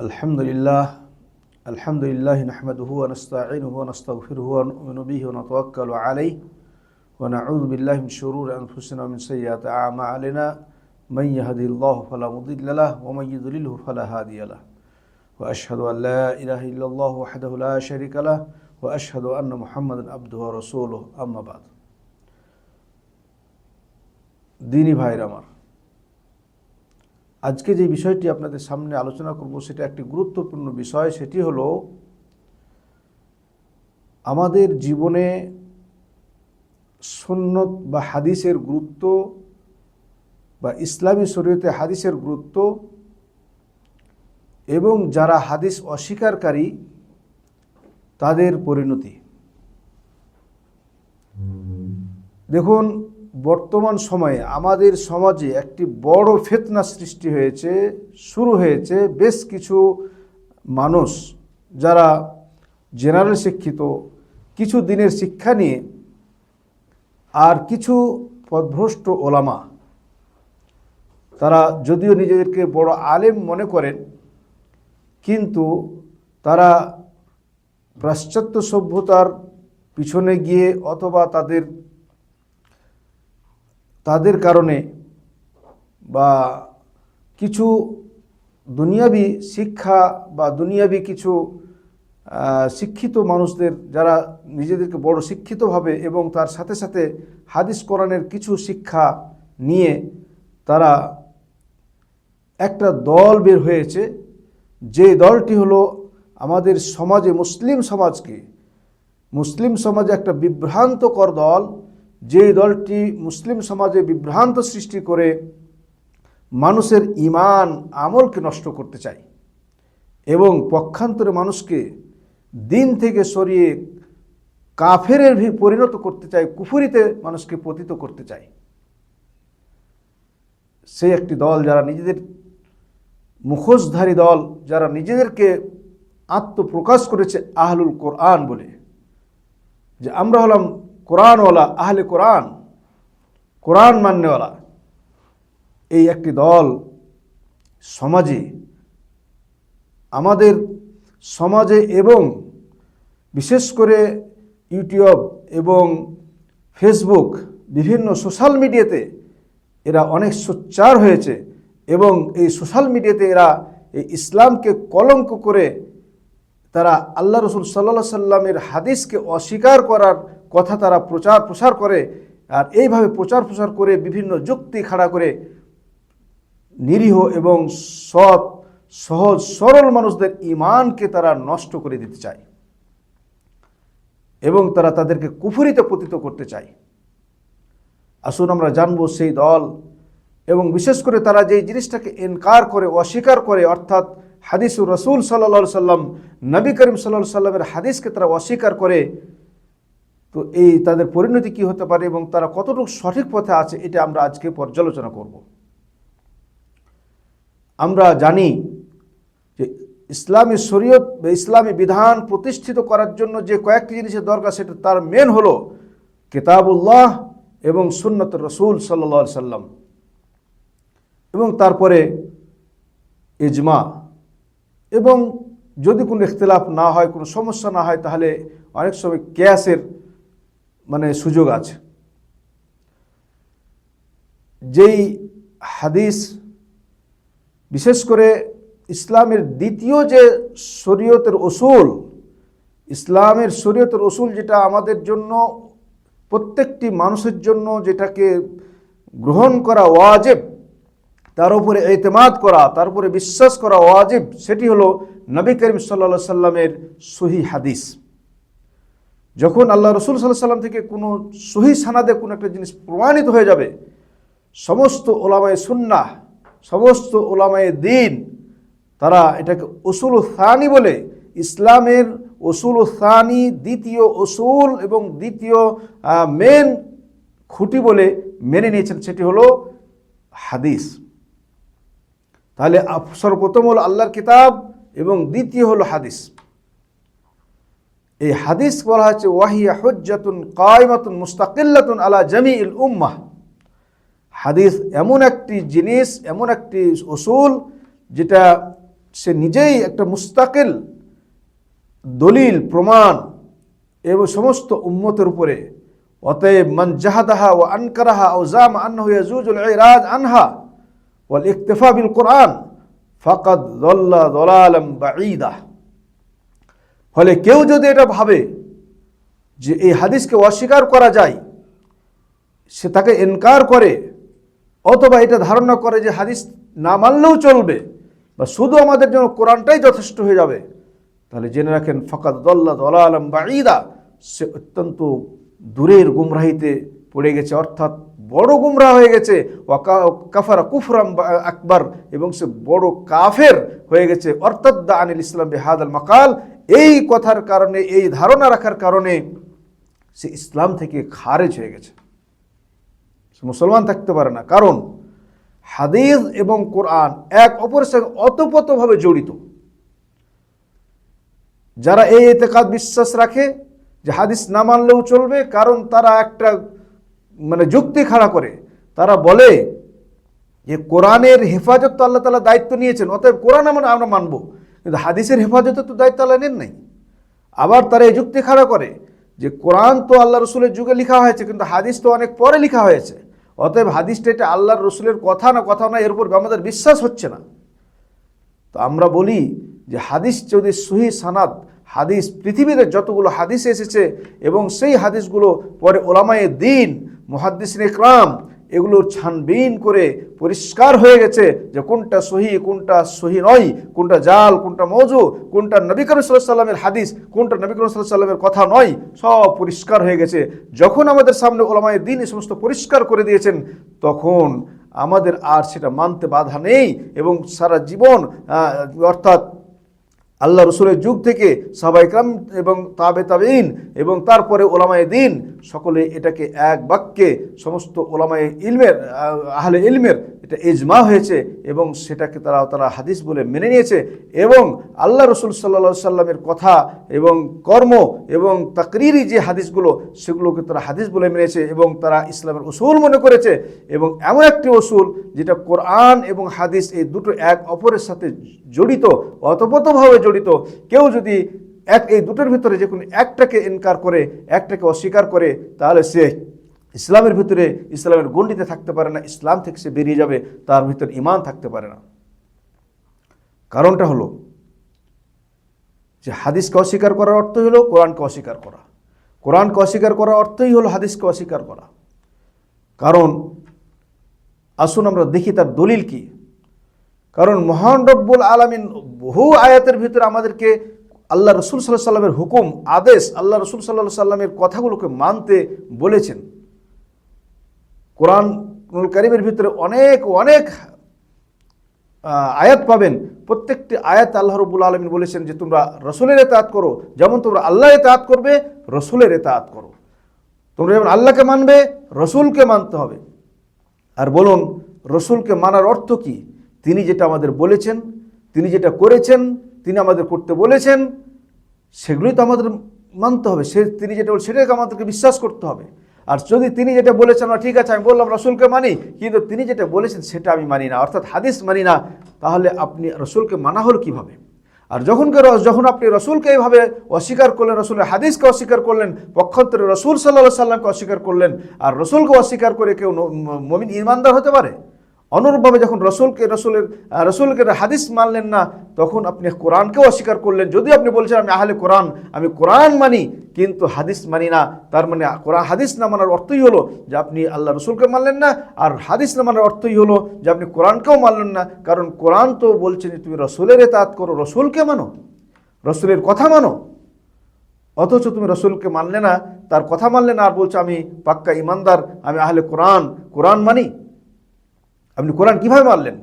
الحمد لله الحمد لله نحمده ونستعينه ونستغفره ونؤمن به ونتوكل عليه ونعوذ بالله من شرور أنفسنا ومن سيئات أعمالنا. من يهدي الله فلا مضل له ومن يضلله فلا هادي له. وأشهد أن لا إله إلا الله وحده لا شريك له وأشهد أن محمدا عبده ورسوله. أما بعد. ديني ভাইরা আমার আজকে যে বিষয়টি আপনাদের সামনে আলোচনা করব, সেটা একটি গুরুত্বপূর্ণ বিষয়, সেটি হলো আমাদের জীবনে সুন্নত বা হাদিসের গুরুত্ব বা ইসলামী শরীয়তে হাদিসের গুরুত্ব এবং যারা হাদিস অস্বীকারী, তাদের পরিণতি। দেখুন বর্তমান সময়ে আমাদের সমাজে একটি বড় ফেতনা সৃষ্টি হয়েছে, শুরু হয়েছে বেশ কিছু মানুষ যারা জেনারেল শিক্ষিত, কিছু দিনের শিক্ষা নিয়ে আর কিছু পদভ্রষ্ট ওলামা। তারা যদিও নিজেদেরকে বড় আলেম মনে করেন, কিন্তু তারা পাশ্চাত্য সভ্যতার পিছনে গিয়ে অথবা তাদের তাদের কারণে বা কিছু দুনিয়াবি শিক্ষা বা দুনিয়াবি কিছু শিক্ষিত মানুষদের যারা নিজেদেরকে বড় শিক্ষিত ভাবে এবং তার সাথে সাথে হাদিস কোরআনের কিছু শিক্ষা নিয়ে তারা একটা দল বের হয়েছে। যে দলটি হলো আমাদের সমাজে মুসলিম সমাজকে, মুসলিম সমাজে একটা বিভ্রান্তকর দল যে দলটি মুসলিম সমাজে বিভ্রান্ত সৃষ্টি করে মানুষের ইমান আমলকে নষ্ট করতে চায় এবং পক্ষান্তরে মানুষকে দিন থেকে সরিয়ে কাফেরের পরিণত করতে চায়, কুফুরিতে মানুষকে পতিত করতে চায়। সেই একটি দল যারা নিজেদের মুখোশধারী দল, যারা নিজেদেরকে আত্মপ্রকাশ করেছে আহলুল কোরআন বলে। যে আমরা হলাম কোরআনওয়ালা আহলে কোরআন। কোরআন মান্যওয়ালা এই একটি দল সমাজে, আমাদের সমাজে এবং বিশেষ করে ইউটিউব এবং ফেসবুক, বিভিন্ন সোশ্যাল মিডিয়াতে এরা অনেক সোচ্চার হয়েছে এবং এই সোশ্যাল মিডিয়াতে এরা এই ইসলামকে কলঙ্ক করে তারা আল্লাহ রসুল সাল্লা সাল্লামের হাদিসকে অস্বীকার করার কথা তারা প্রচার, প্রসার করে আর এইভাবে প্রচার, প্রসার করে বিভিন্ন যুক্তি খাড়া করে নিরীহ এবং সৎ, সহজ, সরল মানুষদের ইমানকে তারা নষ্ট করে দিতে চায় এবং তারা তাদেরকে কুফুরিতে পতিত করতে চায়। আসুন আমরা জানব সেই দল এবং বিশেষ করে তারা যেই জিনিসটাকে এনকার করে, অস্বীকার করে, অর্থাৎ হাদিসুর রসুল সাল্লা সাল্লাম নবী করিম সাল্লা সাল্লামের হাদিসকে তারা অস্বীকার করে তো এই তাদের পরিণতি কি হতে পারে এবং তারা কতটুকু সঠিক পথে আছে, এটা আমরা আজকে পর্যালোচনা করব। আমরা জানি যে ইসলামী শরীয়ত বা ইসলামী বিধান প্রতিষ্ঠিত করার জন্য যে কয়েকটি জিনিসের দরকার, সেটা তার মেন হলো কিতাবুল্লাহ এবং সুন্নত রসুল সাল্লা সাল্লাম এবং তারপরে ইজমা। এবং যদি কোনো ইখতলাফ না হয়, কোনো সমস্যা না হয়, তাহলে অনেক সময় ক্যাসের মানে সুযোগ আছে। যেই হাদিস বিশেষ করে ইসলামের দ্বিতীয় যে শরীয়তের ওসুল ইসলামের শরীয়তের ওসুল যেটা আমাদের জন্য, প্রত্যেকটি মানুষের জন্য যেটাকে গ্রহণ করা ওয়াজেব, তার উপরে এতেমাদ করা, তার উপরে বিশ্বাস করা ওয়াজিব, সেটি হলো নবী করিম সাল্লা সাল্লামের সহি হাদিস। যখন আল্লাহ রসুল সাল্লাহ সাল্লাম থেকে কোনো সহি সানাদে কোনো একটা জিনিস প্রমাণিত হয়ে যাবে, সমস্ত ওলামায় সুন্নাহ, সমস্ত ওলামায় দিন, তারা এটাকে উসুল থানি বলে, ইসলামের উসুল থানি দ্বিতীয় উসুল এবং দ্বিতীয় মেন খুঁটি বলে মেনে নিয়েছেন, সেটি হলো হাদিস। তাহলে সর্বপ্রথম হলো আল্লাহর কিতাব এবং দ্বিতীয় হলো হাদিস। এই হাদিস বলা হচ্ছে ওয়াহিয়া হজ্জাতুন কায়মাতুন মুস্তাকিল্লাতুন আলা জামিউল উম্মাহ। হাদিস এমন একটি জিনিস, এমন একটি উসুল যেটা সে নিজেই একটা মুস্তাকিল দলিল, প্রমাণ এবং সমস্ত উম্মতের উপরে। অতএব, মান জাহাদাহা ও আনকারাহা ও জাম আন্নাহু ইয়াজুজুল ইরাজ আনহা ওয়াল ইকতিফা বিল কোরআন ফাকাদ দল্লা দলালাম বাঈদা। ফলে কেউ যদি এটা ভাবে যে এই হাদিসকে অস্বীকার করা যায়, সে তাকে এনকার করে, অথবা এটা ধারণা করে যে হাদিস না মানলেও চলবে বা শুধু আমাদের জন্য কোরআনটাই যথেষ্ট হয়ে যাবে, তাহলে জেনে রাখেন ফকাত দল্লা দলা আলম বা ঈদা সে অত্যন্ত দূরের গুমরাহিতে পড়ে গেছে, অর্থাৎ বড় গুমরাহ হয়ে গেছে কাফারা কুফরাম আকবর, এবং সে বড় কাফের হয়ে গেছে। অর্থাৎ দা আনিল ইসলাম বেহাদ আল মাকাল এই কথার কারণে, এই ধারণা রাখার কারণে সে ইসলাম থেকে খারেজ হয়ে গেছে। সে মুসলমান থাকতে পারে না। কারণ হাদিস এবং কোরআন এক অপরের সঙ্গে অতপ্রতভাবে জড়িত। যারা এই এতেকাদ বিশ্বাস রাখে যে হাদিস না মানলেও চলবে, কারণ তারা একটা মানে যুক্তি খাড়া করে। তারা বলে যে কোরআনের হেফাজত তো আল্লাহ তালা দায়িত্ব নিয়েছেন, অতএব কোরআন আমরা আমরা মানব। কিন্তু হাদিসের হেফাজতে তো দায়িত্ব আল্লাহ নেন নাই। আবার তারা এই যুক্তি খাড়া করে যে কোরআন তো আল্লাহ রসুলের যুগে লেখা হয়েছে, কিন্তু হাদিস তো অনেক পরে লেখা হয়েছে। অতএব হাদিসটা এটা আল্লাহর রসুলের কথা না কথা না, এর উপর আমাদের বিশ্বাস হচ্ছে না। তো আমরা বলি যে হাদিস যদি সহি সানাদ, হাদিস পৃথিবীতে যতগুলো হাদিস এসেছে এবং সেই হাদিসগুলো পরে ওলামায়ে দিন, মুহাদ্দিসিন ইকরাম এগুলো ছানবিন করে পরিষ্কার হয়ে গেছে যে কোনটা সহি কোনটা সহি নয়, কোনটা জাল, কোনটা মৌজু, কোনটা নবী করিম সাল্লামের হাদিস, কোনটা নবী করিম সাল্লামের কথা নয়, সব পরিষ্কার হয়ে গেছে। যখন আমাদের সামনে ওলামায় দিন এই সমস্ত পরিষ্কার করে দিয়েছেন, তখন আমাদের আর সেটা মানতে বাধা নেই এবং সারা জীবন অর্থাৎ আল্লাহ রসুলের যুগ থেকে সাবাইকরাম এবং তাবে তাবেইন এবং তারপরে ওলামায়ে দিন সকলে এটাকে এক বাক্যে সমস্ত ওলামায় ইলমের আহ, আহলে ইলমের এটা এজমা হয়েছে এবং সেটাকে তারা তারা হাদিস বলে মেনে নিয়েছে এবং আল্লাহ রসুল সাল্লা সাল্লামের কথা এবং কর্ম এবং তাকরিরি যে হাদিসগুলো সেগুলোকে তারা হাদিস বলে মেনেছে এবং তারা ইসলামের উসুল মনে করেছে এবং এমন একটি উসুল যেটা কোরআন এবং হাদিস এই দুটো এক অপরের সাথে জড়িত অতপ্রতভাবে জড়িত, কেউ যদি এক, এই দুটোর ভিতরে যে কোনো একটাকে ইনকার করে, একটাকে অস্বীকার করে, তাহলে সে ইসলামের ভিতরে, ইসলামের গণ্ডিতে থাকতে পারে না, ইসলাম থেকে সে বেরিয়ে যাবে, তার ভিতরে ইমান থাকতে পারে না। কারণটা হলো যে হাদিসকে অস্বীকার করার অর্থই হলো কোরআনকে অস্বীকার করা। কোরআনকে অস্বীকার করার অর্থই হলো হাদিসকে অস্বীকার করা। কারণ আসুন আমরা দেখি তার দলিল কি। কারণ মহান রব্বুল আলমিন বহু আয়াতের ভিতরে আমাদেরকে আল্লাহ রসুল সাল্লাহ সাল্লামের হুকুম, আদেশ আল্লাহ রসুল সাল্লাহ সাল্লামের কথাগুলোকে মানতে বলেছেন। কোরআন কারিমের ভিতরে অনেক অনেক আয়াত পাবেন। প্রত্যেকটি আয়াত আল্লাহ রবুল আলমিন বলেছেন যে তোমরা রসুলের এতায়াত করো, যেমন তোমরা আল্লাহ এতায়াত করবে, রসুলের এতায়াত করো। তোমরা যেমন আল্লাহকে মানবে, রসুলকে মানতে হবে। আর বলুন, রসুলকে মানার অর্থ কি? তিনি যেটা আমাদের বলেছেন, তিনি যেটা করেছেন, তিনি আমাদের করতে বলেছেন, সেগুলোই তো আমাদের মানতে হবে। সে তিনি যেটা বলে সেটাকে আমাদেরকে বিশ্বাস করতে হবে। আর যদি তিনি যেটা বলেছেন, আমরা ঠিক আছে, আমি বললাম, রসুলকে মানি, কিন্তু তিনি যেটা বলেছেন, সেটা আমি মানি না। অর্থাৎ হাদিস মানি না, তাহলে আপনি রসুলকে মানা হল কীভাবে? আর যখন যখন আপনি রসুলকে এইভাবে অস্বীকার করলেন, রসুলের হাদিসকে অস্বীকার করলেন, পক্ষান্তরে রসুল সাল্লাহ সাল্লামকে অস্বীকার করলেন, আর রসুলকে অস্বীকার করে কেউ মমিন ইমানদার হতে পারে? অনুরূপভাবে যখন রসুলকে, রসুলের রসুলকে হাদিস মানলেন না, তখন আপনি কোরআনকেও অস্বীকার করলেন। যদি আপনি বলছেন, আমি আহলে কোরআন, আমি কোরআন মানি, কিন্তু হাদিস মানি না। তার মানে কোরআন, হাদিস না মানার অর্থই হলো যে আপনি আল্লাহ রসুলকে মানলেন না, আর হাদিস না মানার অর্থই হলো যে আপনি কোরআনকেও মানলেন না। কারণ কোরআন তো বলছেন যে, তুমি রসুলের এতাত করো, রসুলকে মানো, রসুলের কথা মানো। অথচ তুমি রসুলকে মানলে না, তার কথা মানলে না, আর বলছো, আমি পাক্কা ইমানদার, আমি আহলে কোরআন কোরআন মানি। আপনি কোরআন কীভাবে মানলেন?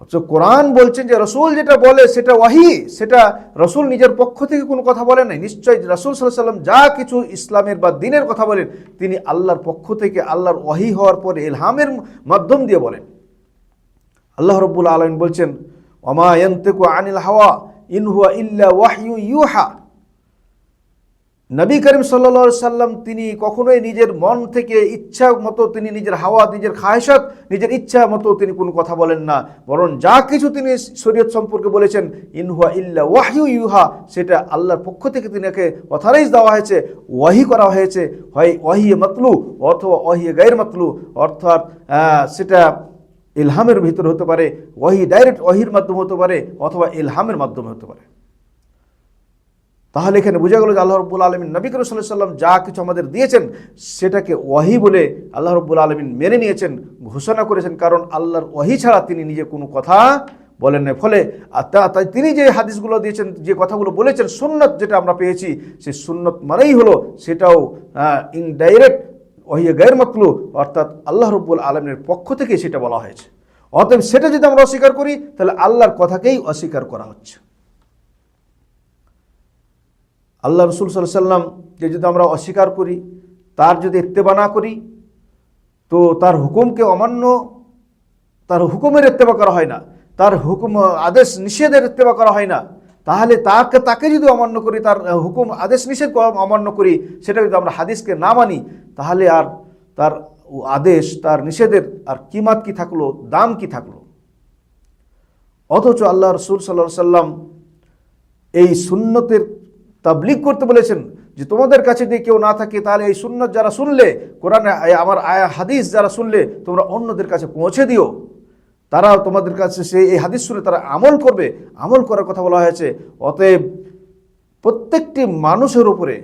অথচ কোরআন বলছেন যে রসুল যেটা বলে সেটা ওয়াহি, সেটা রসুল নিজের পক্ষ থেকে কোনো কথা বলেন নাই। নিশ্চয়ই রসুল সাল্লাহ সাল্লাম যা কিছু ইসলামের বা দিনের কথা বলেন, তিনি আল্লাহর পক্ষ থেকে আল্লাহর ওয়াহি হওয়ার পরে এলহামের মাধ্যম দিয়ে বলেন। আল্লাহ রব্বুল আলমিন বলছেন ওমা ইয়ান্তেকু আনিল হাওয়া, ইন হুয়া ইল্লা ওয়াহইউ ইউহা। নবী করিম সাল্লা সাল্লাম তিনি কখনোই নিজের মন থেকে ইচ্ছা মতো তিনি নিজের হাওয়া, নিজের খায়সাত নিজের ইচ্ছা মতো তিনি কোনো কথা বলেন না। বরং যা কিছু তিনি শরীয়ত সম্পর্কে বলেছেন ইনহুয়া ইল্লা ওয়াহিউ ইউহা সেটা আল্লাহর পক্ষ থেকে তিনাকে অথারাইজ দেওয়া হয়েছে, ওয়াহি করা হয়েছে। হয় ওয়াহিয়ে মাতলু অথবা ওয়াহিয়ে গায়ের মাতলু। অর্থাৎ সেটা ইলহামের ভিতরে হতে পারে, ওয়াহি ডাইরেক্ট ওয়াহির মাধ্যমে হতে পারে অথবা ইলহামের মাধ্যমে হতে পারে। তাহলে এখানে বোঝা গেল যে আল্লাহ রব্বুল আলমিন নবী করিম সাল্লাহ সাল্লাম যা কিছু আমাদের দিয়েছেন, সেটাকে ওয়াহি বলে আল্লাহ রব্বুল আলমিন মেনে নিয়েছেন, ঘোষণা করেছেন। কারণ আল্লাহর ওয়াহি ছাড়া তিনি নিজে কোনো কথা বলেন না ফলে তাই তিনি যে হাদিসগুলো দিয়েছেন, যে কথাগুলো বলেছেন, সুন্নত যেটা আমরা পেয়েছি সেই সুন্নত মানেই হলো সেটাও ইনডাইরেক্ট ওহিয়ে গায়ের মাকলু অর্থাৎ আল্লাহ রব্বুল আলমের পক্ষ থেকে সেটা বলা হয়েছে। অতএব সেটা যদি আমরা অস্বীকার করি, তাহলে আল্লাহর কথাকেই অস্বীকার করা হচ্ছে। আল্লাহ রসুল সাল্লাম যে যদি আমরা অস্বীকার করি, তার যদি ইত্তেবা না করি, তো তার হুকুমকে অমান্য, তার হুকুমের ইত্তেবা করা হয় না, তার হুকুম, আদেশ নিষেধের ইত্তেবা করা হয় না, তাহলে তাকে তাকে যদি অমান্য করি, তার হুকুম, আদেশ নিষেধ অমান্য করি, সেটা যদি আমরা হাদিসকে না মানি, তাহলে আর তার আদেশ, তার নিষেধের আর কিমাত কি থাকল, দাম কি থাকল? অথচ আল্লাহ রসুল সাল্লাহ সাল্লাম এই সুন্নতের তাবলিগ করতে বলেছেন যে তোমাদের কাছে যদি কেউ না থাকে, তাহলে এই সুন্নত যারা শুনলে, কোরআনে আমার আয়া, হাদিস যারা শুনলে, তোমরা অন্যদের কাছে পৌঁছে দিও। তারা তোমাদের কাছে সেই এই হাদিস শুনে তারা আমল করবে। আমল করার কথা বলা হয়েছে। অতএব প্রত্যেকটি মানুষের উপরে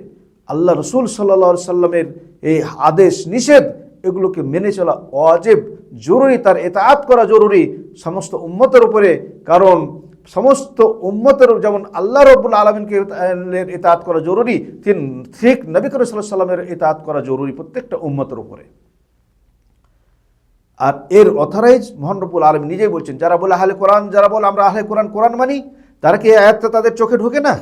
আল্লাহ রসুল সাল্লা সাল্লামের এই আদেশ, নিষেধ, এগুলোকে মেনে চলা অজেব জরুরি, তার এতায়াত করা জরুরি সমস্ত উম্মতের উপরে। কারণ সমস্ত উম্মতের যেমন আল্লাহ রব্বুল আলমিনকে এতায়াত করা জরুরি ঠিক ঠিক নবী করিম সাল্লাহ সাল্লামের এতায়াত করা জরুরি প্রত্যেকটা উম্মতের উপরে। আর এর অথরাইজ মোহান রব্বুল আলম নিজেই বলছেন, যারা বলে আহলে কোরআন, যারা বলে আমরা আহলে কোরআন কোরআন মানি, তারা কি আয়াতটা তাদের চোখে ঢোকে না?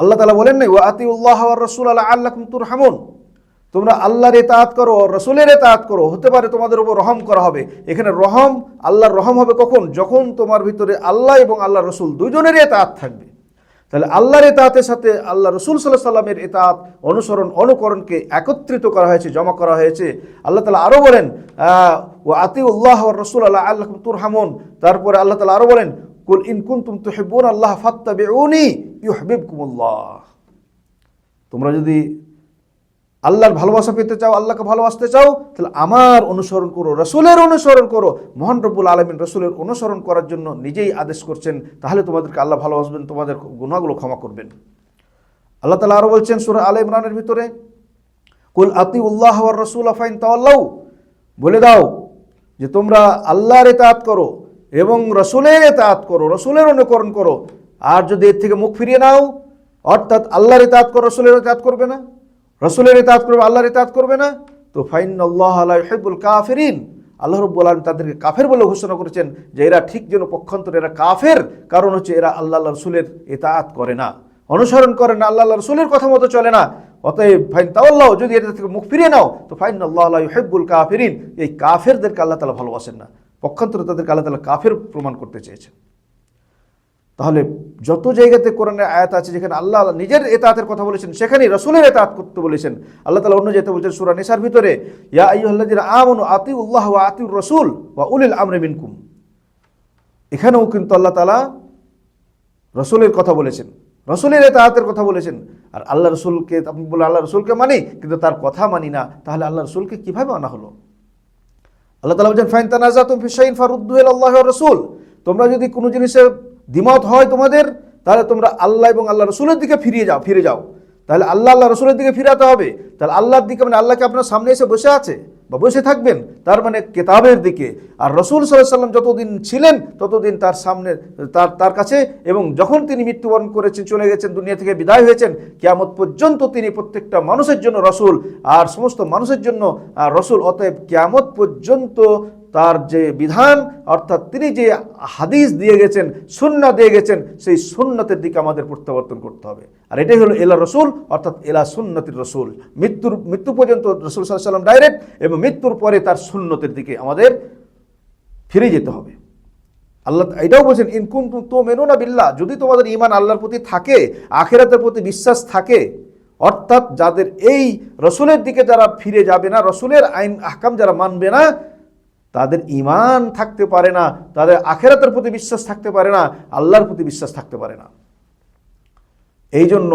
আল্লাহ তালা বলেন নাই ও আতি উল্লাহ রসুল আল্লাহ আল্লাহ তুর হামুন তোমরা আল্লাহর এতায়াত করো, রসুলের এতায়াত করো, হতে পারে তোমাদের উপর রহম করা হবে। এখানে রহম, আল্লাহর রহম হবে কখন? যখন তোমার ভিতরে আল্লাহ এবং আল্লাহ রসুল দুজনেরই এতায়াত থাকবে। তাহলে আল্লাহর এতায়াতের সাথে আল্লাহ রসুল সাল্লাহ সাল্লামের এতায়াত অনুসরণ, অনুকরণকে একত্রিত করা হয়েছে, জমা করা হয়েছে। আল্লাহ তালা আরও বলেন ও আতি উল্লাহ রসুল আল্লাহ আল্লাহ তুর হামুন তারপরে আল্লাহ তালা আরও বলেন, কুল ইন কুনতুম তুহিব্বুন আল্লাহ ফাত্তাবিউনি ইউহিব্বুকুমুল্লাহ। তোমরা যদি আল্লাহর ভালোবাসা পেতে চাও, আল্লাহকে ভালোবাসতে চাও, তাহলে আমার অনুসরণ করো, রসুলের অনুসরণ করো। মহান রব্বুল আলমিন রসুলের অনুসরণ করার জন্য নিজেই আদেশ করছেন, তাহলে তোমাদেরকে আল্লাহ ভালোবাসবেন, তোমাদের গুণাগুলো ক্ষমা করবেন। আল্লাহ তালা আরও বলছেন সুরা আল ইমরানের ভিতরে, কুল আতি উল্লাহ রসুল আফাইন তাল্লাউ বলে দাও যে তোমরা আল্লাহর এতায়াত করো এবং রসুলের এতায়াত করো, রসুলের অনুকরণ করো। আর যদি এর থেকে মুখ ফিরিয়ে নাও, অর্থাৎ আল্লাহর এতায়াত করো, রসুলের এতায়াত করবে না। রসুলের এতায়াত করবে, আল্লাহর এতায়াত করবে না? তো ফাইন আল্লাহ হেবুল কাফেরিন। আল্লাহ রব্বুল আলম তাদেরকে কাফের বলে ঘোষণা করেছেন যে এরা ঠিক যেন পক্ষান্তর এরা কাফের, কারণ হচ্ছে এরা আল্লাহ আল্লাহ রসুলের এতায়াত করে না। অনুসরণ করে না, আল্লাহ রসুলের কথা মতো চলে না। অতএব ফাইন তাওয়াল্লাহ যদি এটা থেকে মুখ ফিরিয়ে নাও, তো ফাইন আল্লাহ আল্লাহ হেব্বুল কাফেরিন। এই কাফেরদেরকে আল্লাহ তালা ভালোবাসেন না। পক্ষান্তরে তাদেরকে আল্লাহ তালা কাফের প্রমাণ করতে চেয়েছেন। তাহলে যত জায়গাতে কোরআনের আয়াত আছে, যেখানে আল্লাহ আল্লাহ নিজের এতাতের কথা বলেছেন, সেখানেই রসুলের এতাত করতে বলেছেন। আল্লাহ তালা অন্য যেতে বলছেন, সুরা নিসার ভিতরে, ইয়া আইয়ুহাল্লাযিনা আমানু আতি উল্লাহ ওয়া আতিউর রসুল বা উলিল আমরি মিনকুম। এখানেও কিন্তু আল্লাহ তালা রসুলের কথা বলেছেন। রসুলের এতাহাতের কথা বলেছেন। আর আল্লাহ রসুলকে, আপনি বলে আল্লাহ রসুলকে মানি, কিন্তু তার কথা মানি না। তাহলে আল্লাহ রসুলকে কীভাবে আনা হলো? আল্লাহ তালা বলছেন, ফাইন তানাজা তুমি ফিসাইন ফারুদ্দুল আল্লাহ রসুল। তোমরা যদি কোনো জিনিসে দ্বিমত হয় তোমাদের, তাহলে তোমরা আল্লাহ এবং আল্লাহ রসুলের দিকে ফিরিয়ে যাও, ফিরে যাও। তাহলে আল্লাহ আল্লাহ রসুলের দিকে ফিরাতে হবে। তাহলে আল্লাহর দিকে মানে আল্লাহকে আপনার সামনে এসে বসে আছে বা বসে থাকবেন, তার মানে কেতাবের দিকে। আর রসুল সাল্লাম যতদিন ছিলেন, ততদিন তার সামনে, তার তার কাছে এবং যখন তিনি মৃত্যুবরণ করেছেন, চলে গেছেন, দুনিয়া থেকে বিদায় হয়েছেন, কেয়ামত পর্যন্ত তিনি প্রত্যেকটা মানুষের জন্য রসুল, আর সমস্ত মানুষের জন্য রসুল, অতএব কেয়ামত পর্যন্ত তার যে বিধান, অর্থাৎ তিনি যে হাদিস দিয়ে গেছেন সুন্না দিয়ে গেছেন, সেই সুন্নতের দিকে আমাদের প্রত্যাবর্তন করতে হবে। আর এটাই হলো এলা রসুল, অর্থাৎ এলা সুন্নতির রসুল। মৃত্যুর, মৃত্যু পর্যন্ত রসুল সাল্লাম ডাইরেক্ট এবং মৃত্যুর পরে তার সুন্নতের দিকে আমাদের ফিরে যেতে হবে। আল্লাহ এটাও বলছেন ইনকুম তো মেনো না বিল্লাহ যদি তোমাদের ইমান আল্লাহর প্রতি থাকে, আখেরাতের প্রতি বিশ্বাস থাকে, অর্থাৎ যাদের এই রসুলের দিকে যারা ফিরে যাবে না, রসুলের আইন, আহকাম যারা মানবে না তাদের ইমান থাকতে পারে না, তাদের আখেরাতের প্রতি বিশ্বাস থাকতে পারে না, আল্লাহর প্রতি বিশ্বাস থাকতে পারে না। এই জন্য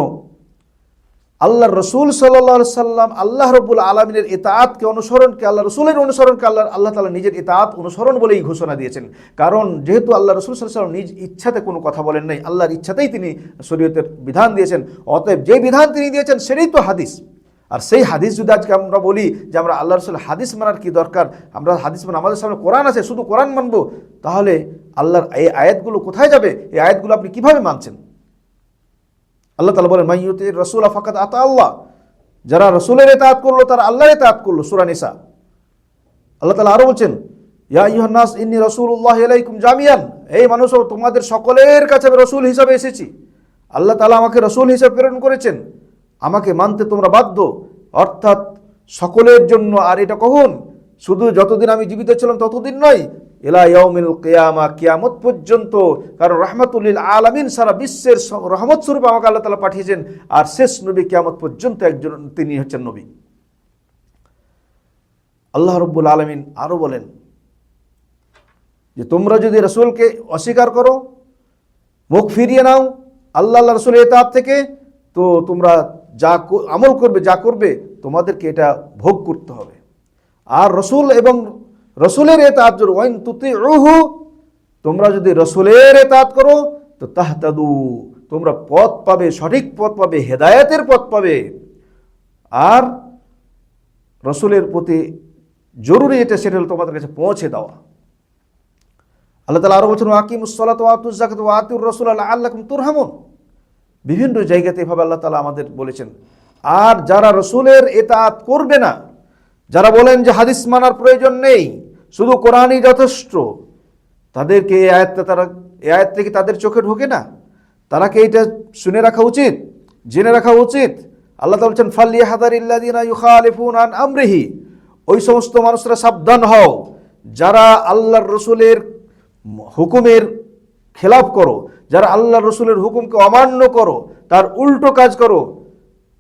আল্লাহ রসুল সাল্লা সাল্লাম আল্লাহ রবুল আলমিনের এতাতকে অনুসরণকে আল্লাহ রসুলের অনুসরণকে আল্লাহ আল্লাহ তালা নিজের এতাত অনুসরণ বলেই ঘোষণা দিয়েছেন। কারণ যেহেতু আল্লাহ রসুল সাল্লাম নিজ ইচ্ছাতে কোনো কথা বলেন নাই, আল্লাহর ইচ্ছাতেই তিনি শরীয়তের বিধান দিয়েছেন। অতএব যে বিধান তিনি দিয়েছেন, সেটাই তো হাদিস। আর সেই হাদিস যদি আজকে আমরা বলি যে আমরা আল্লাহ রসুল হাদিস মানার কি দরকার, আমরা হাদিস মানে আমাদের সামনে কোরআন আছে, শুধু কোরআন মানবো, তাহলে আল্লাহর এই আয়াতগুলো কোথায় যাবে? এই আয়াতগুলো আপনি কীভাবে মানছেন? আল্লাহ তালা বলেন মাইয়তে রসুল আফাকাত আতা আল্লাহ। যারা রসুলের এতাত করল, তারা আল্লাহর এতাত করল সুরানিসা আল্লাহ তালা আরও বলছেন, ইয়া ইহান্নাস ইন্নি রসুল্লাহ আলাইকুম জামিয়ান এই মানুষ তোমাদের সকলের কাছে আমি রসুল হিসাবে এসেছি। আল্লাহ তালা আমাকে রসুল হিসাবে প্রেরণ করেছেন। আমাকে মানতে তোমরা বাধ্য। অর্থাৎ সকলের জন্য, আর এটা কখন? শুধু যতদিন আমি জীবিত ছিলাম ততদিন নয় এলা ইয়াউমিল কেয়ামা, কিয়ামত পর্যন্ত। কারণ রহমাতুল্লিল আলামিন সারা বিশ্বের রহমত স্বরূপ আমাকে আল্লাহ তালা পাঠিয়েছেন, আর শেষ নবী কিয়ামত পর্যন্ত একজন, তিনি হচ্ছেন নবী। আল্লাহ রব্বুল আলমিন আরও বলেন যে, তোমরা যদি রসুলকে অস্বীকার করো, মুখ ফিরিয়ে নাও, আল্লাহ আল্লাহ রসুল এতাব থেকে, তো তোমরা যা আমল করবে, যা করবে, তোমাদেরকে এটা ভোগ করতে হবে। আর রসুল এবং রসুলের এতাত ওয়াইন তুতি রুহু তোমরা যদি রসুলের এতাত করো, তো তাহতাদু, তোমরা পথ পাবে, সঠিক পথ পাবে, হেদায়েতের পথ পাবে। আর রসুলের প্রতি জরুরি এটা, সেটা হলো তোমাদের কাছে পৌঁছে দেওয়া। আল্লাহ তালা আরও বলছেন ওয়াকিমুসলাত ওয়াতুজাকাত ওয়াতুর রসুল আল্লাহ আল্লাহম তুরহামুন। বিভিন্ন জায়গাতে এভাবে আল্লাহ তালা আমাদের বলেছেন। আর যারা রসুলের এতাত করবে না, যারা বলেন যে হাদিস মানার প্রয়োজন নেই, শুধু কোরআনই যথেষ্ট, তাদেরকে এই আয়াতটা তারা, এই আয়াত থেকে তাদের চোখে ঢোকে না? তারা কি এইটা শুনে রাখা উচিত? জেনে রাখা উচিত? আল্লাহ তালা বলছেন ফাল্লি হাদার ইল্লাদিনা ইউখালিফুন আন আমরিহি ওই সমস্ত মানুষরা সাবধান হও। যারা আল্লাহর রসুলের হুকুমের খেলাফ করো যারা আল্লাহ রসুলের হুকুমকে অমান্য করো, তার উল্টো কাজ করো।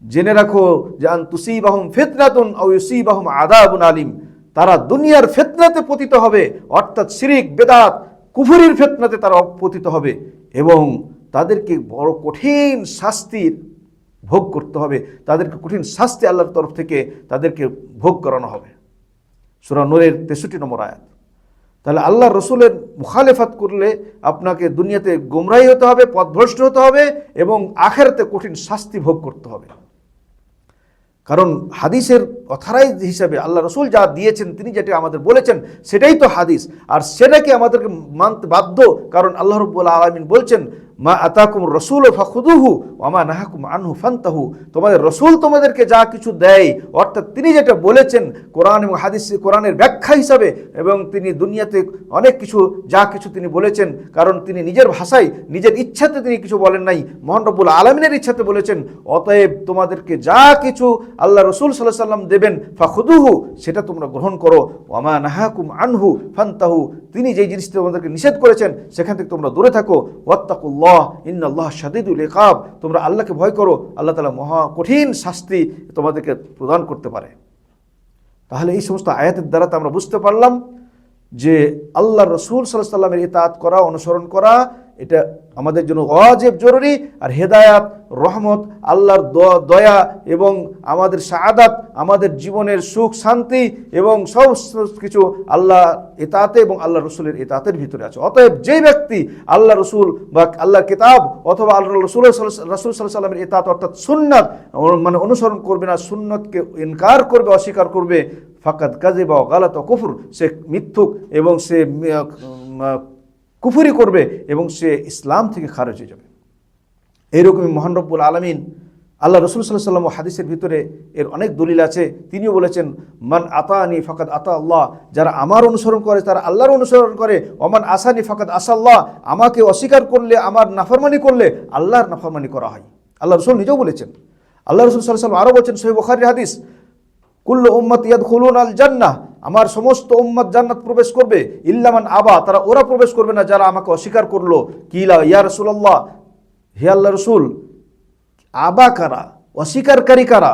জেনে রাখো যে আন তুসিবাহুম ফিতনাতুন আও ইউসিবাহুম আদাবুন আলিম। তারা দুনিয়ার ফেতনাতে পতিত হবে, অর্থাৎ শিরিক, বেদাত, কুফুরির ফেতনাতে তারা পতিত হবে এবং তাদেরকে বড় কঠিন শাস্তির ভোগ করতে হবে। তাদেরকে কঠিন শাস্তি আল্লাহর তরফ থেকে তাদেরকে ভোগ করানো হবে। সুরা নূরের তেষট্টি নম্বর আয়াত। তাহলে আল্লাহ রসুলের মুখালেফাত করলে আপনাকে দুনিয়াতে গুমরাহি হতে হবে, পথভ্রষ্ট হতে হবে এবং আখেরাতে কঠিন শাস্তি ভোগ করতে হবে। কারণ হাদিসের অথরাইজ হিসাবে আল্লাহ রসুল যা দিয়েছেন, তিনি যেটা আমাদের বলেছেন, সেটাই তো হাদিস। আর সেটাকে আমাদেরকে মানতে বাধ্য, কারণ আল্লাহ রব্বুল আলমিন বলছেন মা আতাকুম রসুল ফাখুদুহু আমা নাহাকুম আনহু ফান্তাহু। তোমাদের রসুল তোমাদেরকে যা কিছু দেয়, অর্থাৎ তিনি যেটা বলেছেন কোরআন এবং হাদিস, কোরআনের ব্যাখ্যা হিসাবে, এবং তিনি দুনিয়াতে অনেক কিছু, যা কিছু তিনি বলেছেন, কারণ তিনি নিজের ভাষায়, নিজের ইচ্ছাতে তিনি কিছু বলেন নাই, মোহন রব্বুল আলমিনের ইচ্ছাতে বলেছেন, অতএব তোমাদেরকে যা কিছু আল্লাহ রসুল সাল্লাহ সাল্লাম দেবেন, ফাখুদুহু, সেটা তোমরা গ্রহণ করো। ওয়ামা নাহাকুম আনহু ফান্তাহু। তিনি যেই জিনিসটা তোমাদেরকে নিষেধ করেছেন, সেখান থেকে তোমরা দূরে থাকো। ওয়াত্তাকুল্লাহ সাদিদ শাদিদুল ইকাব। তোমরা আল্লাহকে ভয় করো, আল্লাহ তালা মহা কঠিন শাস্তি তোমাদেরকে প্রদান করতে পারে। তাহলে এই সমস্ত আয়াতের দ্বারা তো আমরা বুঝতে পারলাম যে আল্লাহ রসুল সাল্লাহ সাল্লামের ইতাত করা, অনুসরণ করা এটা আমাদের জন্য অজেব জরুরি। আর হেদায়াত, রহমত, আল্লাহর দয়া এবং আমাদের সাদাত আমাদের জীবনের সুখ, শান্তি এবং সব কিছু আল্লাহ এতাতে এবং আল্লাহ রসুলের এতাতের ভিতরে আছে। অতএব যে ব্যক্তি আল্লাহ রসুল বা আল্লাহ কিতাব অথবা আল্লাহ রসুল রসুল সাল্লাহ সাল্লামের এতাত অর্থাৎ সুন্নাত মানে অনুসরণ করবে না, সুন্নতকে ইনকার করবে, অস্বীকার করবে ফাকাত কাজে বা গালাত কুফুর, সে মিথ্যুক এবং সে কুফুরি করবে এবং সে ইসলাম থেকে খারজ হয়ে যাবে। এইরকমই মহান রব্বুল আলমিন আল্লাহ রসুল সাল্লাহ সাল্লাম হাদিসের ভিতরে এর অনেক দলিল আছে। তিনিও বলেছেন, মান আতানি ফাকাদ আতা আল্লাহ। যারা আমার অনুসরণ করে, তারা আল্লাহর অনুসরণ করে। অমান আসানি ফাকাদ আসাল্লাহ আমাকে অস্বীকার করলে, আমার নাফরমানি করলে আল্লাহর নাফরমানি করা হয়। আল্লাহ রসুল নিজেও বলেছেন, আল্লাহ রসুল সাল্লাহ সাল্লাম আরও বলছেন সহি বখারি হাদিস, কুল্ল উম্মত ইয়াদ খুলুন আল জান্নাহ। আমার সমস্ত উম্মাদ জান্নাত প্রবেশ করবে। ইল্লামান আবা, তারা ওরা প্রবেশ করবে না, যারা আমাকে অস্বীকার করল। কিলা, ইয়া রসুল্লাহ হে আল্লাহ রসুল, আবা কারা? অস্বীকারী কারা?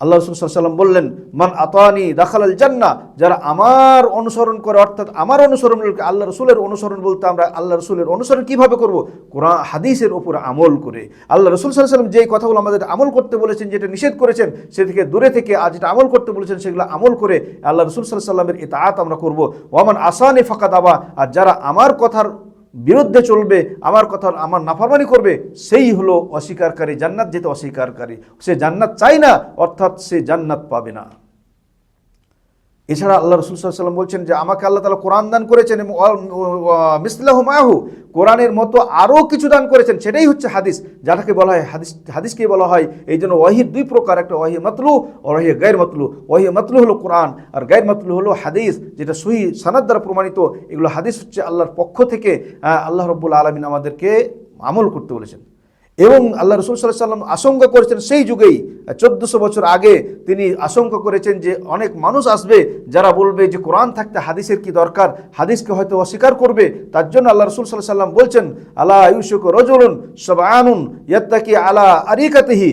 আল্লাহ রসুল সাল্লাম বললেন, মান আতানি দাখাল আল জান্না যারা আমার অনুসরণ করে, অর্থাৎ আমার অনুসরণ আল্লাহ রসুলের অনুসরণ বলতে আমরা আল্লাহ রসুলের অনুসরণ কীভাবে করব? কোরআন, হাদিসের উপর আমল করে। আল্লাহ রসুল সাল্লাম যেই কথাগুলো আমাদের আমল করতে বলেছেন, যেটা নিষেধ করেছেন, সে থেকে দূরে থেকে আজ যেটা আমল করতে বলেছেন, সেগুলো আমল করে আল্লাহ রসুল সাল্লামের ইতাআত আমরা করব। ওয়ামান আসানি ফাঁকা দাবা আর যারা আমার কথার বিরুদ্ধে চলবে, আমার কথা, আমার নাফরমানি করবে, সেই হলো অস্বীকারী জান্নাত যেতে অস্বীকারী সে জান্নাত চাই না, অর্থাৎ সে জান্নাত পাবে না। এছাড়া আল্লাহ রসুল সাল্লাম বলছেন যে, আমাকে আল্লাহ তালা কোরআন দান করেছেন এবং মিসলাহ মাহু কোরআনের মতো আরও কিছু দান করেছেন। সেটাই হচ্ছে হাদিস, যাটাকে বলা হয় হাদিস হাদিসকে বলা হয় এই জন্য ওয়াহির দুই প্রকার, একটা ওয়াহি মাতলু ওয়াহি গায়ের মাতলু। ওয়াহি মাতলু হলো কোরআন আর গায়ের মাতলু হলো হাদিস, যেটা সহি সানাদ দ্বারা প্রমাণিত। এগুলো হাদিস হচ্ছে আল্লাহর পক্ষ থেকে আল্লাহ রব্বুল আলমিন আমাদেরকে আমল করতে বলেছেন। এবং আল্লাহ রসুল সাল্লাহ সাল্লাম আশঙ্কা করেছেন সেই যুগেই চোদ্দশো বছর আগে তিনি আশঙ্কা করেছেন যে অনেক মানুষ আসবে যারা বলবে যে কোরআন থাকতে হাদিসের কি দরকার হাদিসকে হয়তো অস্বীকার করবে তার জন্য আল্লাহ রসুল সাল্লাহ সাল্লাম বলছেন আলা ইউসুক রজুলুন সব আনুন ইয়াত্তাকি আলা আরিকাতিহি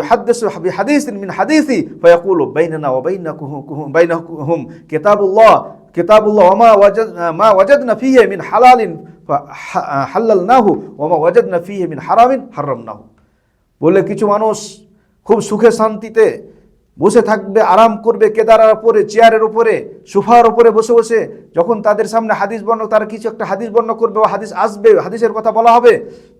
يحدث بحديث من حديثي فيقول بيننا وبينكم بينهم كتاب الله كتاب الله وما وجد ما وجدنا فيه من حلال হাল্লাল নাহু ওমা ওয়াজাদ না ফি মিন হারামিন হারাম নাহু বলে কিছু মানুষ খুব সুখে শান্তিতে বসে থাকবে, আরাম করবে কেদারার উপরে, চেয়ারের উপরে, সোফার উপরে বসে বসে। যখন তাদের সামনে হাদিস বর্ণ, তারা কিছু একটা হাদিস বর্ণ করবে বা হাদিস আসবে, হাদিসের কথা বলা হবে,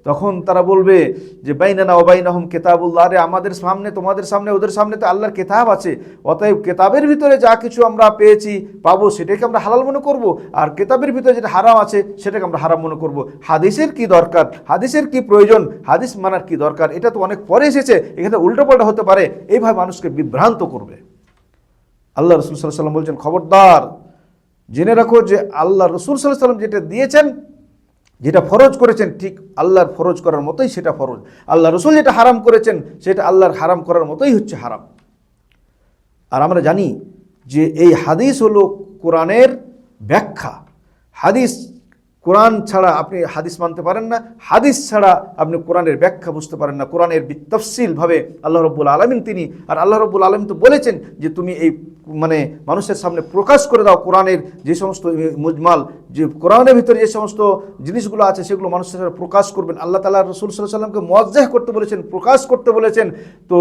তখন তারা বলবে যে, বাইনানা ওবাইনাহম কেতাবুল্লাহ। আরে, আমাদের সামনে, তোমাদের সামনে, ওদের সামনে তো আল্লাহর কেতাব আছে। অতএব কেতাবের ভিতরে যা কিছু আমরা পেয়েছি, পাবো, সেটাকে আমরা হালাল মনে করব। আর কেতাবের ভিতরে যেটা হারাম আছে, সেটাকে আমরা হারাম মনে করব। হাদিসের কি দরকার? হাদিসের কি প্রয়োজন? হাদিস মানার কি দরকার? এটা তো অনেক পরে এসেছে। এখানে উল্টোপাল্টা হতে পারে। এইভাবে মানুষকে বিভ্রান্ত করবে। আল্লাহ রসুল সাল্লাহ সাল্লাম বলছেন, খবরদার, জেনে রাখো যে আল্লাহ রসুল সাল্লাহ সাল্লাম যেটা দিয়েছেন, যেটা ফরজ করেছেন, ঠিক আল্লাহর ফরজ করার মতোই সেটা ফরজ। আল্লাহ রসুল যেটা হারাম করেছেন, সেটা আল্লাহর হারাম করার মতোই হচ্ছে হারাম। আর আমরা জানি যে এই হাদিস হলো কোরআনের ব্যাখ্যা। হাদিস কোরআন ছাড়া আপনি হাদিস মানতে পারেন না, হাদিস ছাড়া আপনি কোরআনের ব্যাখ্যা বুঝতে পারেন না, কোরআনের তফসিলভাবে আল্লাহ রব্বুল আলমিন তিনি, আর আল্লাহ রব্বুল আলমিন তো বলেছেন যে তুমি এই মানে মানুষের সামনে প্রকাশ করে দাও কোরআনের যে সমস্ত মুজমাল, যে কোরআনের ভিতরে যে সমস্ত জিনিসগুলো আছে সেগুলো মানুষের সামনে প্রকাশ করবেন। আল্লাহ তালা রসুল সাল্লাহ সাল্লামকে মজ্জাহ করতে বলেছেন, প্রকাশ করতে বলেছেন। তো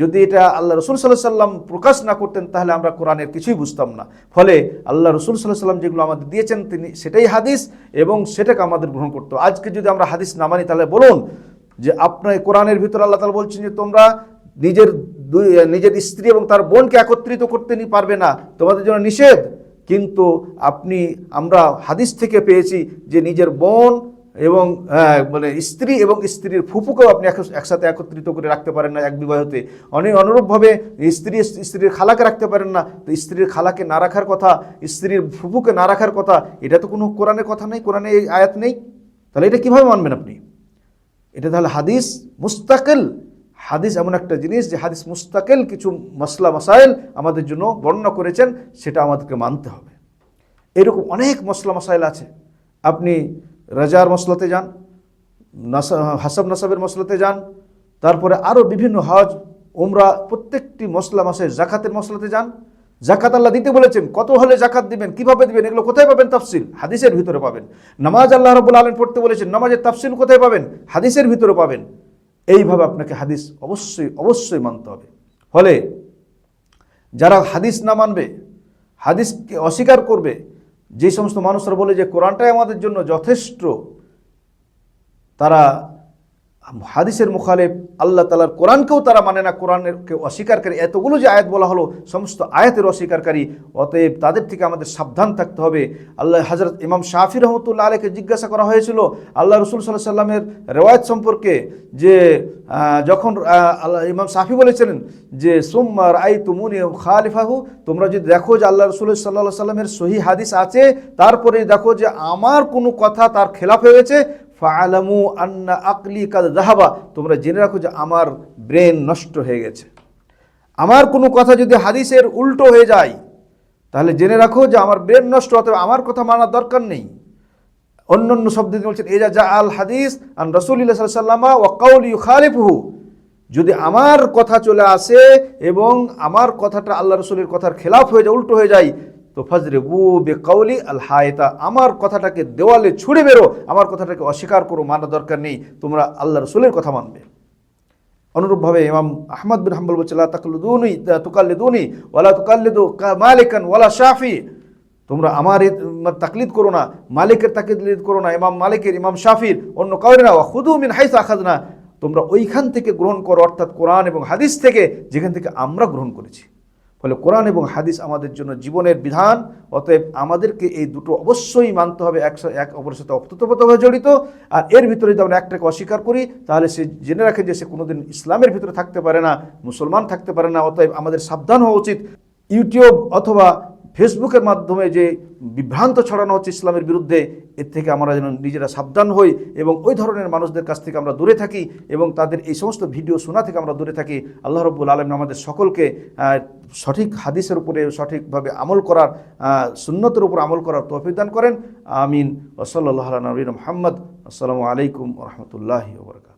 যদি এটা আল্লাহ রসুল সাল্লাহ সাল্লাম প্রকাশ না করতেন, তাহলে আমরা কোরআনের কিছুই বুঝতাম না। ফলে আল্লাহ রসুল সাল্লাহ সাল্লাম যেগুলো আমাদের দিয়েছেন, তিনি সেটাই হাদিস। এবং সেটাকে আমাদের গ্রহণ করতে। আজকে যদি আমরা হাদিস না মানি, তাহলে বলুন যে আপনার কোরআনের ভিতরে আল্লাহ তালা বলছেন যে তোমরা নিজের দুই, নিজের স্ত্রী এবং তার বোনকে একত্রিত করতে নি পারবে না তোমাদের জন্য নিষেধ কিন্তু আপনি, আমরা হাদিস থেকে পেয়েছি যে নিজের বোন এবং মানে স্ত্রী এবং স্ত্রীর ফুপুকেও আপনি একসাথে একত্রিত করে রাখতে পারেন না এক বিবাহতে। অনেক অনুরূপভাবে স্ত্রী, স্ত্রীর খালাকে রাখতে পারেন না। তো স্ত্রীর খালাকে না রাখার কথা, স্ত্রীর ফুপুকে না রাখার কথা, এটা তো কোনো কোরআনের কথা নেই, কোরআনে এই আয়াত নেই। তাহলে এটা কীভাবে মানবেন আপনি? এটা তাহলে হাদিস মুস্তাকিল। হাদিস এমন একটা জিনিস যে হাদিস মুস্তাকিল কিছু মশলা মশাইল আমাদের জন্য বর্ণনা করেছেন, সেটা আমাদেরকে মানতে হবে। এরকম অনেক মশলা মশাইল আছে। আপনি রাজার মশলাতে যান হাসাব নাসাবের মশলাতে যান, তারপরে আরও বিভিন্ন হজ, উমরা প্রত্যেকটি মশলা মাসে জাকাতের মশলাতে যান। জাকাত আল্লাহ দিতে বলেছেন, কত হলে জাকাত দিবেন, কীভাবে দিবেন, এগুলো কোথায় পাবেন তাফসিল? হাদিসের ভিতরে পাবেন। নামাজ আল্লাহ রবুল আলম পড়তে বলেছেন, নামাজের তাফসিল কোথায় পাবেন? হাদিসের ভিতরে পাবেন। এইভাবে আপনাকে হাদিস অবশ্যই অবশ্যই মানতে হবে। ফলে যারা হাদিস না মানবে, হাদিসকে অস্বীকার করবে যে সমস্ত মানুষরা বলে যে কোরআনটাই আমাদের জন্য যথেষ্ট তারা হাদিসের মুখালেফ আল্লাহ তালার কোরআনকেও তারা মানে না, কোরআনকে অস্বীকারী এতগুলো যে আয়াত বলা হলো, সমস্ত আয়াতের অস্বীকারী অতএব তাদের থেকে আমাদের সাবধান থাকতে হবে। আল্লাহ হজরত ইমাম শাফি রহমতুল্লাহ আলীকে জিজ্ঞাসা করা হয়েছিল, আল্লাহ রসুল সাল্লাহ সাল্লামের রেওয়ায়ত সম্পর্কে যে যখন আল্লাহ ইমাম সাফি বলেছিলেন যে সুম্মার আই তুমুনি খালিফাহু তোমরা যদি দেখো যে আল্লাহ রসুল সাল্লাহ সাল্লামের সহি হাদিস আছে তারপরে দেখো যে আমার কোনো কথা তার খেলাফ হয়েছে। ফালামু আন্না আকলি কাদ জাহাবা তোমরা জেনে রাখো যে আমার ব্রেন নষ্ট হয়ে গেছে। আমার কোনো কথা যদি হাদিসের উল্টো হয়ে যায়, তাহলে জেনে রাখো যে আমার ব্রেন নষ্ট অথবা আমার কথা মানার দরকার নেই। অন্য অন্য শব্দ বলছেন, এজা জা আল হাদিস আন রসুল্লাহ সাল্লামা ও কাউল ইউ খালিফহু যদি আমার কথা চলে আসে এবং আমার কথাটা আল্লাহ রসুলের কথার খেলাফ হয়ে যায়, উল্টো হয়ে যায় তো ফজরে বু বে কৌলি আল আমার কথাটাকে দেওয়ালে ছুড়ে বেরো, আমার কথাটাকে অস্বীকার করো মানা দরকার নেই, তোমরা আল্লাহ রসুলের কথা মানবে। অনুরূপভাবে ইমাম আহমদ বিন হাম্বল বলছে তাকলুদুনি তুকাল্লিদুনি ওয়ালা তুকাল্লিদু মালিকান ওয়ালা শাফি। তোমরা আমার তাকলিদ করো না, মালিকের তাকলিদ করো না, ইমাম মালিকের, ইমাম শাফির, অন্য কাউরে না। খুদু মিন হাইস আখাজ না তোমরা ওইখান থেকে গ্রহণ করো, অর্থাৎ কোরআন এবং হাদিস থেকে, যেখান থেকে আমরা গ্রহণ করেছি। ফলে কোরআন এবং হাদিস আমাদের জন্য জীবনের বিধান। অতএব আমাদেরকে এই দুটো অবশ্যই মানতে হবে, এক এক অপরের সাথে অপ্রতপ্রতভাবে জড়িত। আর এর ভিতরে যদি আমরা একটাকে অস্বীকার করি, তাহলে সে জেনে রাখে যে সে কোনোদিন ইসলামের ভিতরে থাকতে পারে না, মুসলমান থাকতে পারে না। অতএব আমাদের সাবধান হওয়া উচিত। ইউটিউব অথবা ফেসবুকের মাধ্যমে যে বিভ্রান্ত ছড়ানো হচ্ছে ইসলামের বিরুদ্ধে, এর থেকে আমরা যেন নিজেরা সাবধান হই এবং ওই ধরনের মানুষদের কাছ থেকে আমরা দূরে থাকি এবং তাদের এই সমস্ত ভিডিও শোনা থেকে আমরা দূরে থাকি। আল্লাহ রব্বুল আলম আমাদের সকলকে সঠিক হাদিসের উপরে সঠিকভাবে আমল করার সুন্নতের উপর আমল করার তৌফিক দান করেন। আমিন। ওসল্লাহ নবীন মোহাম্মদ। আসসালামু আলাইকুম রহমতুল্লাহি ওবরকাত